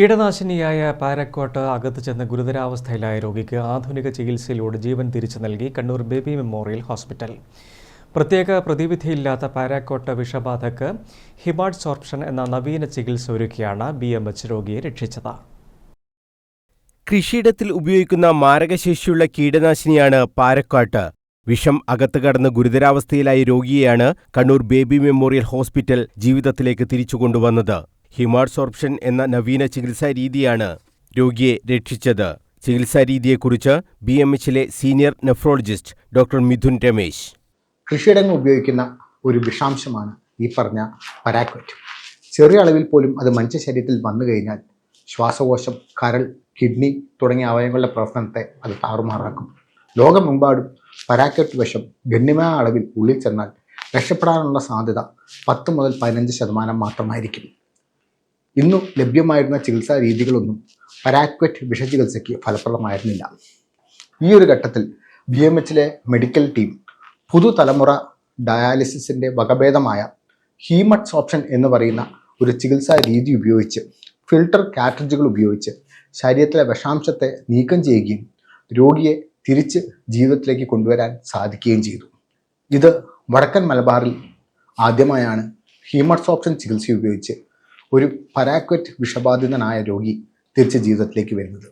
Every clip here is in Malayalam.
കീടനാശിനിയായ പാരക്കോട്ട് അകത്ത് ചെന്ന ഗുരുതരാവസ്ഥയിലായ രോഗിക്ക് ആധുനിക ചികിത്സയിലൂടെ ജീവൻ തിരിച്ചു നൽകി കണ്ണൂർ ബേബി മെമ്മോറിയൽ ഹോസ്പിറ്റൽ. പ്രത്യേക പ്രതിവിധിയില്ലാത്ത പാരാക്കോട്ട് വിഷബാധക്ക് ഹിമാഡ്സോർപ്ഷൻ എന്ന നവീന ചികിത്സ ഒരുക്കിയാണ് ബി എം എച്ച് രോഗിയെ രക്ഷിച്ചത്. കൃഷിയിടത്തിൽ ഉപയോഗിക്കുന്ന മാരകശേഷിയുള്ള കീടനാശിനിയാണ് പാരക്കാട്ട്. വിഷം അകത്ത് കടന്ന് ഗുരുതരാവസ്ഥയിലായ രോഗിയെയാണ് കണ്ണൂർ ബേബി മെമ്മോറിയൽ ഹോസ്പിറ്റൽ ജീവിതത്തിലേക്ക് തിരിച്ചുകൊണ്ടുവന്നത് ഹിമാഡ്സോർപ്ഷൻ എന്ന നവീന ചികിത്സാ രീതിയാണ് രോഗിയെ രക്ഷിച്ചത്. ചികിത്സാ രീതിയെക്കുറിച്ച് B M എച്ചിലെ senior nephrologist doctor Mithun Ramesh. കൃഷിയിടങ്ങൾ ഉപയോഗിക്കുന്ന ഒരു വിഷാംശമാണ് ഈ പറഞ്ഞ പരാക്വറ്റ്. ചെറിയ അളവിൽ പോലും അത് മനുഷ്യ ശരീരത്തിൽ വന്നു കഴിഞ്ഞാൽ ശ്വാസകോശം കരൾ കിഡ്നി തുടങ്ങിയ അവയവങ്ങളുടെ പ്രവർത്തനത്തെ അത് താറുമാറാക്കും. ലോകമെമ്പാടും പരാക്വറ്റ് വിഷം ഗണ്യമായ അളവിൽ ഉള്ളിൽ ചെന്നാൽ രക്ഷപ്പെടാനുള്ള സാധ്യത പത്ത് മുതൽ പതിനഞ്ച് ശതമാനം മാത്രമായിരിക്കും. ഇന്നു ലഭ്യമായിരുന്ന ചികിത്സാ രീതികളൊന്നും പരാക്വറ്റ് വിഷചികിത്സയ്ക്ക് ഫലപ്രദമായിരുന്നില്ല. ഈ ഒരു ഘട്ടത്തിൽ ബി എം എച്ചിലെ മെഡിക്കൽ ടീം പുതുതലമുറ ഡയാലിസിസിന്റെ വകഭേദമായ ഹീമട്സ് ഓപ്ഷൻ എന്ന് പറയുന്ന ഒരു ചികിത്സാ രീതി ഉപയോഗിച്ച് ഫിൽട്ടർ കാറ്ററിജുകൾ ഉപയോഗിച്ച് ശരീരത്തിലെ വിഷാംശത്തെ നീക്കം ചെയ്യുകയും രോഗിയെ തിരിച്ച് ജീവിതത്തിലേക്ക് കൊണ്ടുവരാൻ സാധിക്കുകയും ചെയ്തു. ഇത് വടക്കൻ മലബാറിൽ ആദ്യമായാണ് ഹീമട്സ് ഓപ്ഷൻ ചികിത്സ ഉപയോഗിച്ച് ഒരു പരാക്വറ്റ് വിഷബാധിതനായ രോഗി തിരിച്ച് ജീവിതത്തിലേക്ക് വരുന്നത്.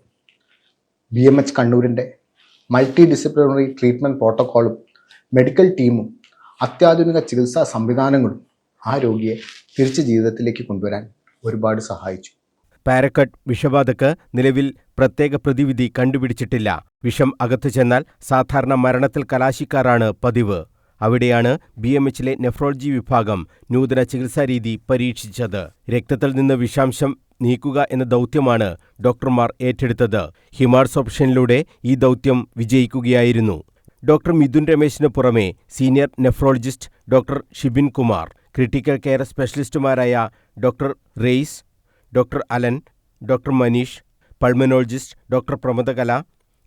ബി എം എച്ച് കണ്ണൂരിന്റെ മൾട്ടി ഡിസിപ്ലിനറി ട്രീറ്റ്മെന്റ് പ്രോട്ടോക്കോളും മെഡിക്കൽ ടീമും അത്യാധുനിക ചികിത്സാ സംവിധാനങ്ങളും ആ രോഗിയെ തിരിച്ച് ജീവിതത്തിലേക്ക് കൊണ്ടുവരാൻ ഒരുപാട് സഹായിച്ചു. പാരക്കട്ട് വിഷബാധക്ക് നിലവിൽ പ്രത്യേക പ്രതിവിധി കണ്ടുപിടിച്ചിട്ടില്ല. വിഷം അകത്തു ചെന്നാൽ സാധാരണ മരണത്തിൽ കലാശിക്കാറാണ് പതിവ്. അവിടെയാണ് ബി എം എച്ചിലെ നെഫ്രോളജി വിഭാഗം നൂതന ചികിത്സാരീതി പരീക്ഷിച്ചത്. രക്തത്തിൽ നിന്ന് വിഷാംശം നീക്കുക എന്ന ദൗത്യമാണ് ഡോക്ടർമാർ ഏറ്റെടുത്തത്. ഹിമാർസ് ഓപ്ഷനിലൂടെ ഈ ദൗത്യം വിജയിക്കുകയായിരുന്നു. ഡോക്ടർ മിഥുൻ രമേശിന് പുറമെ senior nephrologist doctor Shibin Kumar critical care സ്പെഷ്യലിസ്റ്റുമാരായ doctor Rais doctor Alan doctor Manish pulmonologist doctor Pramadakala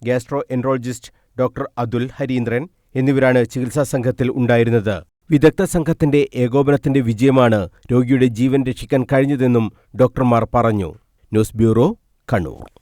gastroenterologist doctor Athul Harindran എന്നിവരാണ് ചികിത്സാ സംഘത്തിൽ ഉണ്ടായിരുന്നത്. വിദഗ്ധ സംഘത്തിന്റെ ഏകോപനത്തിന്റെ വിജയമാണ് രോഗിയുടെ ജീവൻ രക്ഷിക്കാൻ കഴിഞ്ഞതെന്നും ഡോക്ടർമാർ പറഞ്ഞു. News bureau Kannur.